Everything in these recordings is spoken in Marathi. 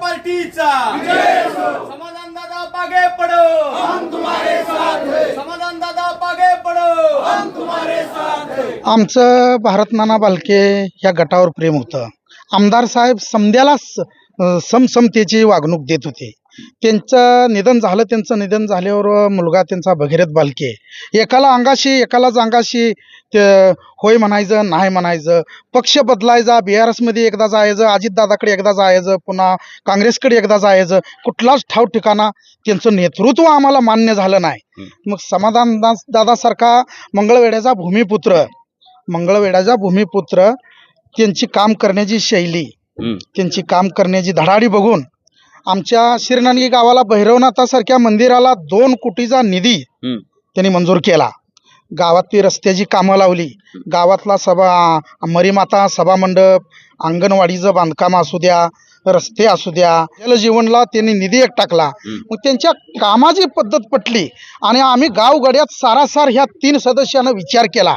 पार्टीचा. समाधान दादा पागे पडो. तुम्हारे समाधान दादा पागे पडो. तुम्हारे आमचं भारत नाना बालके या गटावर प्रेम होतं. आमदार साहेब समद्याला समसमतेची वागणूक देत होते. त्यांचं निधन झालं त्यांचं निधन झाल्यावर मुलगा त्यांचा भगीरथ बालके. एकाला अंगाशी एकालाच अंगाशी ते होय म्हणायचं नाही म्हणायचं. पक्ष बदलायचा बी आर एसमध्ये एकदा जायचं अजितदादाकडे एकदा जायचं पुन्हा काँग्रेसकडे एकदा जायचं. कुठलाच ठाव ठिकाणा त्यांचं नेतृत्व आम्हाला मान्य झालं नाही. मग समाधान दास- दादासारखा मंगळवेड्याचा भूमिपुत्र मंगळवेढ्याचा भूमिपुत्र त्यांची काम करण्याची शैली त्यांची काम करण्याची धडाडी बघून आमच्या शिरनानगी गावाला भैरवनाथासारख्या मंदिराला दोन कोटीचा निधी त्यांनी मंजूर केला. गावात ती रस्त्याची कामं लावली. गावातला सभा मरीमाता सभामंडप अंगणवाडीचं बांधकाम असू द्या रस्ते असू द्या जलजीवनला त्यांनी निधी एक टाकला. मग त्यांच्या कामाची पद्धत पटली आणि आम्ही गावगड्यात सारासार ह्या तीन सदस्यांना विचार केला.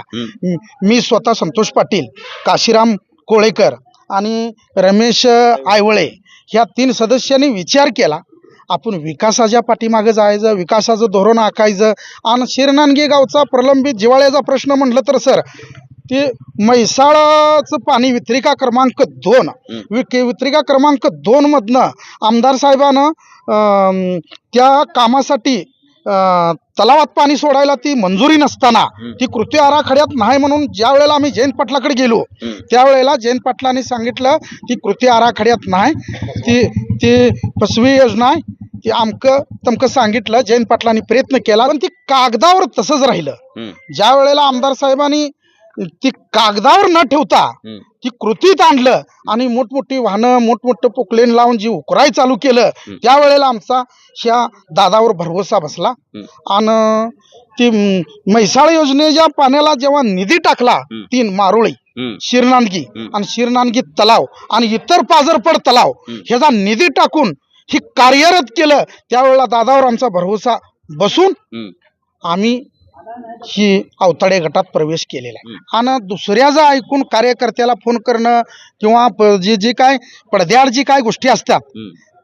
मी स्वतः संतोष पाटील काशीराम कोळेकर आणि रमेश आयवळे ह्या तीन सदस्यांनी विचार केला आपण विकासाच्या पाठीमागे जायचं विकासाचं धोरण आखायचं आणि शिरनानगी गावचा प्रलंबित जिवाळ्याचा प्रश्न म्हटलं तर सर ते म्हैसाळाचं पाणी वितरिका क्रमांक दोन विक वितरिका क्रमांक दोन मधनं आमदार साहेबानं त्या कामासाठी तलावात पाणी सोडायला ती मंजुरी नसताना ती कृती आराखड्यात नाही म्हणून ज्या वेळेला आम्ही जयंत पाटलाकडे गेलो त्यावेळेला जयंत पाटलांनी सांगितलं ती कृती आराखड्यात नाही. ती ती फसवी योजना आहे. ती आमकं तमकं सांगितलं जयंत पाटलांनी प्रयत्न केला पण ती कागदावर तसंच राहिलं. ज्या वेळेला आमदार साहेबांनी ती कागदावर न ठेवता ती कृतीत आणलं आणि मोठमोठी वाहनं मोठमोठं पोकलेन लावून जी उकराय चालू केलं त्यावेळेला आमचा ह्या दादावर भरवसा बसला. आणि ती म्हैसाळ योजनेच्या पाण्याला जेव्हा निधी टाकला तीन मारोळी शिरनांदगी आणि शिरनांदगी तलाव आणि इतर पाझरपड तलाव ह्याचा निधी टाकून ही कार्यरत केलं त्यावेळेला दादावर आमचा भरवसा बसून आम्ही ही अवताडे गटात प्रवेश केलेला आहे. आणि दुसऱ्याचं ऐकून कार्यकर्त्याला फोन करणं किंवा जे जे काय पडद्याआड जी काय गोष्टी असतात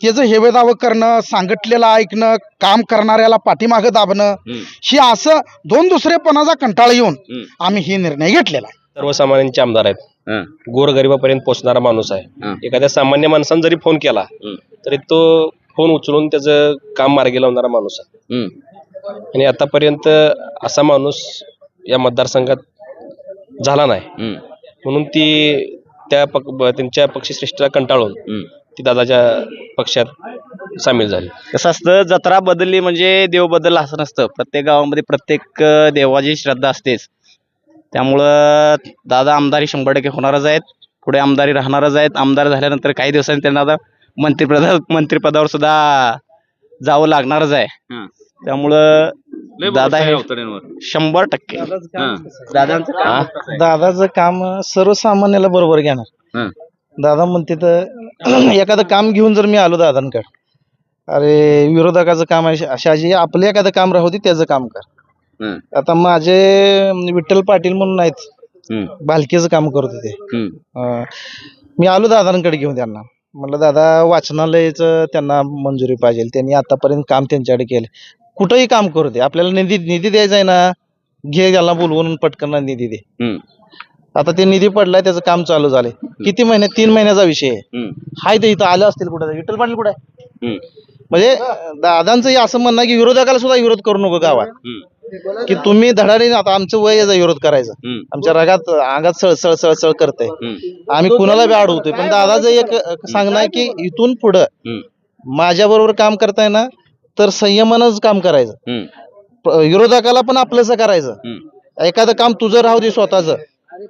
त्याचं हेवेदावं करणं सांगितलेलं ऐकणं काम करणाऱ्याला पाठीमागं दाबणं ही असं दोन दुसरेपणाचा कंटाळा येऊन आम्ही ही निर्णय घेतलेला आहे. सर्वसामान्यांचे आमदार आहेत. गोरगरिबापर्यंत पोहोचणारा माणूस आहे. एखाद्या सामान्य माणसानं जरी फोन केला तरी तो फोन उचलून त्याचं काम मार्गी लावणारा माणूस आहे. आणि आतापर्यंत असा माणूस या मतदारसंघात झाला नाही. म्हणून ती त्या पक ब- त्यांच्या पक्षश्रेष्ठीला कंटाळून ती दादाच्या पक्षात सामील झाली. कसं असतं जत्रा बदलली म्हणजे देव बदलला असं नसतं. प्रत्येक गावामध्ये प्रत्येक अं, देवाची श्रद्धा असतेच. त्यामुळं दादा आमदारी शंभर टक्के होणारच आहेत. पुढे आमदारी राहणारच आहेत. आमदार झाल्यानंतर काही दिवसांनी त्यांना आता मंत्रिपदा मंत्रिपदावर सुद्धा जावं लागणारच आहे. त्यामुळं दादा हे शंभर टक्के. दादांचं काम दादाचं काम सर्वसामान्याला बरोबर घेणार. दादा म्हणते तर एखादं काम घेऊन जर मी आलो दादांकडे अरे विरोधकाचं काम आहे अशा जे आपलं एखादं काम राहू दे त्याचं काम कर. आता माझे विठ्ठल पाटील म्हणून आहेत. भालकीचं काम करत होते. अं, मी आलो दादांकडे घेऊन त्यांना. म्हटलं दादा वाचनालयाचं त्यांना मंजुरी पाहिजे. त्यांनी आतापर्यंत काम त्यांच्याकडे केलं. कुठंही काम करू दे. आपल्याला निधी निधी द्यायचा आहे ना घे त्याला बोलवून पटकन निधी दे. आता ते निधी पडलाय त्याचं काम चालू झालंय. किती महिने? तीन महिन्याचा विषय आहे. हाय ते इथं आलं असतील कुठं विठ्ठल पाटील कुठे आहे? म्हणजे दादांचं हे असं म्हणणं आहे की विरोधकाला सुद्धा विरोध करू नको गावात. की तुम्ही धडाडे आता आमचं वय याचा विरोध करायचा. आमच्या रगात अंगात सळ सळ सळ सळ करतंय. आम्ही कुणाला बी अडवतोय पण दादाचं एक सांगणं आहे की इथून पुढं माझ्या बरोबर काम करताय ना तर संयमानच काम करायचं. विरोधकाला पण आपलंसं करायचं. एखादं काम तुझं राहू दे स्वतःच.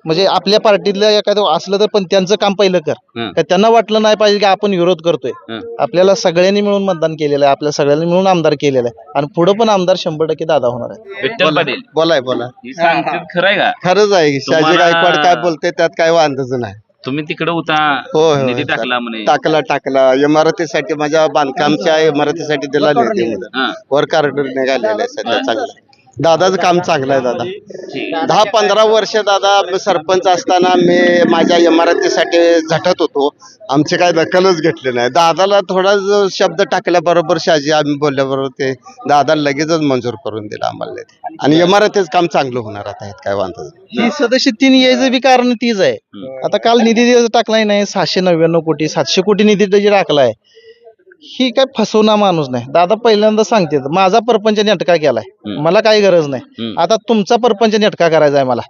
म्हणजे आपल्या पार्टीतलं एखादं असलं तर पण त्यांचं काम पहिलं कर. का त्यांना वाटलं नाही पाहिजे की आपण विरोध करतोय. आपल्याला सगळ्यांनी मिळून मतदान केलेलं आहे. आपल्या सगळ्यांनी मिळून आमदार केलेलं आहे. आणि पुढे पण आमदार शंभर टक्के दादा होणार आहे. विठ्ठल पाटील. बोलाय बोला. ही सांगतात खरं आहे का? खरंच आहे शहाजी तुम्हाला- गायकवाड काय बोलते त्यात काय वांधच नाही. तुम्ही तिकडे होता हो हो निधी टाकला म्हणे. टाकला टाकला. इमारतीसाठी माझ्या बांधकामच्या इमारतीसाठी दिला निधी मला हा. वर कार्ड निघालेलं आहे सध्या चांगलं. दादाचं काम चांगलं आहे दादा. दहा पंधरा वर्ष दादा सरपंच असताना मी माझ्या इमारतीसाठी झटत होतो. आमची काय दखलच घेतली नाही. दादाला थोडा शब्द टाकल्याबरोबर शहाजी आम्ही बोलल्याबरोबर ते दादा लगेचच मंजूर करून दिला आम्हाला. ते. आणि इमारतीचं काम चांगलं होणार आता काय वांधा नाही. ही सदस्य तीन यायचं बी कारण तीच आहे. आता काल निधी टाकलाय नाही सातशे नव्याण्णव कोटी सातशे कोटी निधी त्याची टाकलाय. ही काय फसवणार माणूस नाही. दादा पहिल्यांदा सांगते माझा परपंच नेटका केलाय. मला काही गरज नाही. आता तुमचा परपंच नेटका करायचा आहे मला.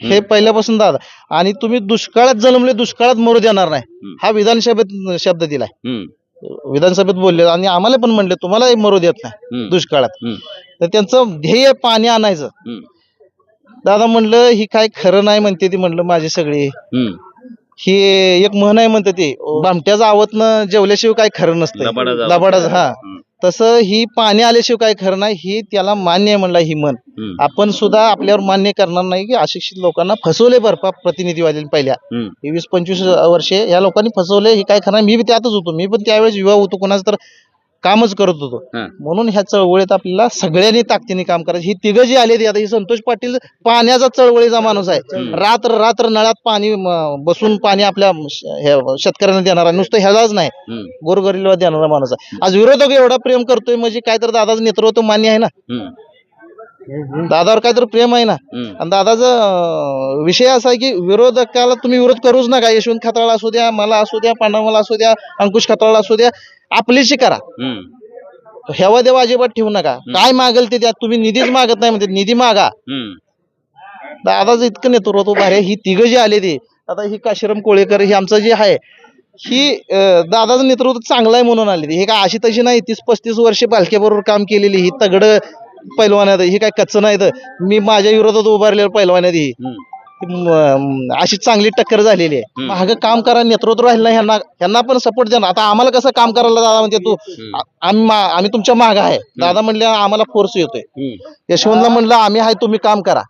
हे पहिल्यापासून दादा आणि तुम्ही दुष्काळात जन्मले दुष्काळात मरू देणार नाही. हा विधानसभेत शब्द दिलाय. विधानसभेत बोलले आणि आम्हाला पण म्हणले तुम्हाला मरू देत नाही दुष्काळात. तर त्यांचं ध्येय पाणी आणायचं. दादा म्हणलं ही काय खरं नाही म्हणते ती म्हणलं माझी सगळी. ही एक म्हण आहे म्हणते ती भामट्याचं आवतनं जेवल्याशिवाय काय खरं नसतं लबाडाच हा. तसं ही पाणी आल्याशिवाय काय खरं नाही ही त्याला मान्य आहे म्हणला ही म्हण. आपण सुद्धा आपल्यावर मान्य करणार नाही की अशिक्षित लोकांना फसवले बरं प्रतिनिधीवाले पहिल्या. हे वीस पंचवीस वर्षे या लोकांनी फसवले हे काय खरं मी बी त्यातच होतो. मी पण त्यावेळेस युवा होतो कोणाचं तर कामच करत होतो. म्हणून ह्या चळवळीत आपल्याला सगळ्यांनी ताकदीने काम करायचं. ही तिघं जी आली आता ही संतोष पाटील पाण्याचा चळवळीचा माणूस आहे. रात्र रात्र नळात पाणी म, बसून पाणी आपल्या श- हे शेतकऱ्यांना देणारा नुसतं ह्यालाच नाही. गोरगरीला देणारा माणूस आहे. आज विरोधक एवढा प्रेम करतोय म्हणजे काय तर दादाचं नेतृत्व मान्य आहे ना? दादावर काय तर प्रेम आहे ना. आणि दादाचा विषय असा आहे की विरोधकाला तुम्ही विरोध करूच नका. यशवंत खताळा असू द्या मला असू द्या पांडवला असू द्या अंकुश खताळा असू द्या आपलीशी करा. हेवा देवा अजिबात ठेवू नका. काय मागेल ते द्या तुम्ही निधीच मागत नाही म्हणते. निधी मागा. दादाचं इतकं नेतृत्व भारी. ही तिघं जी आले ते आता ही काशीराम कोळेकर ही आमचं जे आहे ही दादाचं नेतृत्व चांगलं आहे म्हणून आले हे काय अशी तशी नाही. तीस पस्तीस वर्षे बालक्याबरोबर काम केलेली ही तगड पैलवान आहेत ही काय कच्च नाही तर मी माझ्या विरोधात उभारलेलं पैलवान आहेत ही अशी चांगली टक्कर झालेली आहे. माग काम करा नेतृत्व राहिलं नाही ह्यांना ह्यांना पण सपोर्ट द्या ना. आता आम्हाला कसं काम करायला दादा म्हणते तू? आम्ही आम्ही तुमच्या माग आहे. दादा म्हणले आम्हाला फोर्स येतोय. यशवंतला म्हणलं आम्ही आहे तुम्ही काम करा.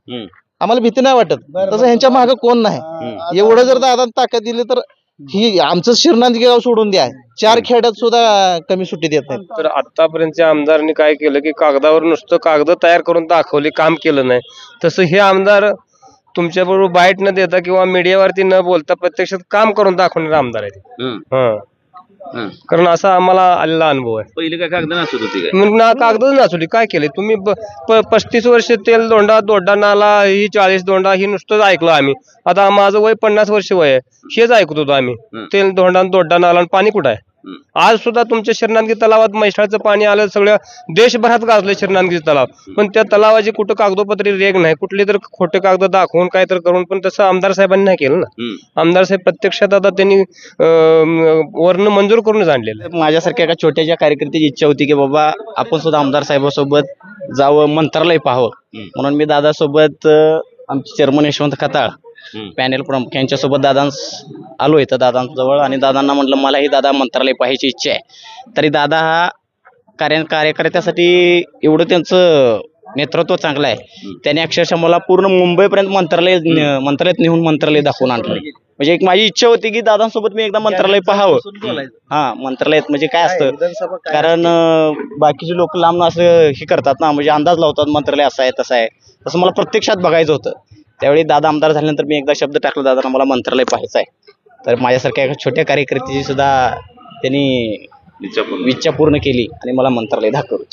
आम्हाला भीती नाही वाटत. तसं ह्यांच्या माग कोण नाही. एवढं जर दादा ताकद दिली तर ही आमचं शिरनांदगी गाव सोडून द्या. चार खेड्यात सुद्धा कमी सुट्टी देत नाहीत. तर आतापर्यंतच्या आमदारांनी काय केलं की कागदावर नुसतं कागद तयार करून दाखवले काम केलं नाही. तसं हे आमदार तुमच्या बरोबर बाईट न देता किंवा मीडियावरती न बोलता प्रत्यक्षात काम करून दाखवणारे आमदार आहेत. हं. कारण असा आम्हाला आलेला अनुभव आहे. पहिले काय कागद नसत होती काय? मग ना कागदच नाचवली काय केले? तुम्ही ब- प- पस्तीस वर्ष तेल दोंडा दोड्डा नाला ही चाळीस दोंडा ही नुसतंच ऐकलं आम्ही. आता माझं वय पन्नास वर्ष वय आहे. हेच ऐकत होतो आम्ही. तेल दोंडा दोड्डा नाला आणि पाणी कुठं आहे? आज सुद्धा तुमच्या शरणांगी तलावात म्हैसाळचं पाणी आलं सगळ्या देशभरात गाजलं शरणांगी तलाव. पण त्या तलावाची कुठं कागदोपत्री रेग नाही कुठली तर खोटे कागद दाखवून काय तर करून पण तसं आमदार साहेबांनी नाही केलं ना. आमदार साहेब प्रत्यक्षात आता त्यांनी वर्ण मंजूर करूनच आणलेलं आहे. माझ्यासारख्या एका छोट्याशा कार्यकर्त्याची इच्छा होती की बाबा आपण सुद्धा आमदार साहेबासोबत जावं मंत्रालय पाहावं. म्हणून मी दादासोबत आमचे चेअरमन यशवंत खताळ पॅनेल प्रमुख यांच्यासोबत दादा आलो इथं दादांजवळ आणि दादांना म्हटलं मलाही दादा मंत्रालय पाहायची इच्छा आहे. तरी दादा हा कार्य कार्यकर्त्यासाठी एवढं त्यांचं नेतृत्व चांगलं आहे. त्याने अक्षरशः मला पूर्ण मुंबईपर्यंत मंत्रालय मंत्रालयात नेऊन मंत्रालय दाखवून आणलं. म्हणजे एक माझी इच्छा होती की दादांसोबत मी एकदा मंत्रालय पाहावं. हा मंत्रालयात म्हणजे काय असतं? कारण बाकीचे लोक लांब असं हे करतात ना म्हणजे अंदाज लावतात मंत्रालय असं आहे तसं आहे. तसं मला प्रत्यक्षात बघायचं होतं. त्यावेळी दादा आमदार झाल्यानंतर मी एकदा शब्द टाकला दादा मला मंत्रालय पाहायचं आहे. तर माझ्यासारख्या एका छोट्या कार्यकर्त्याची सुद्धा त्यांनी इच्छा पूर्ण केली आणि मला मंत्रालय दाखवलं.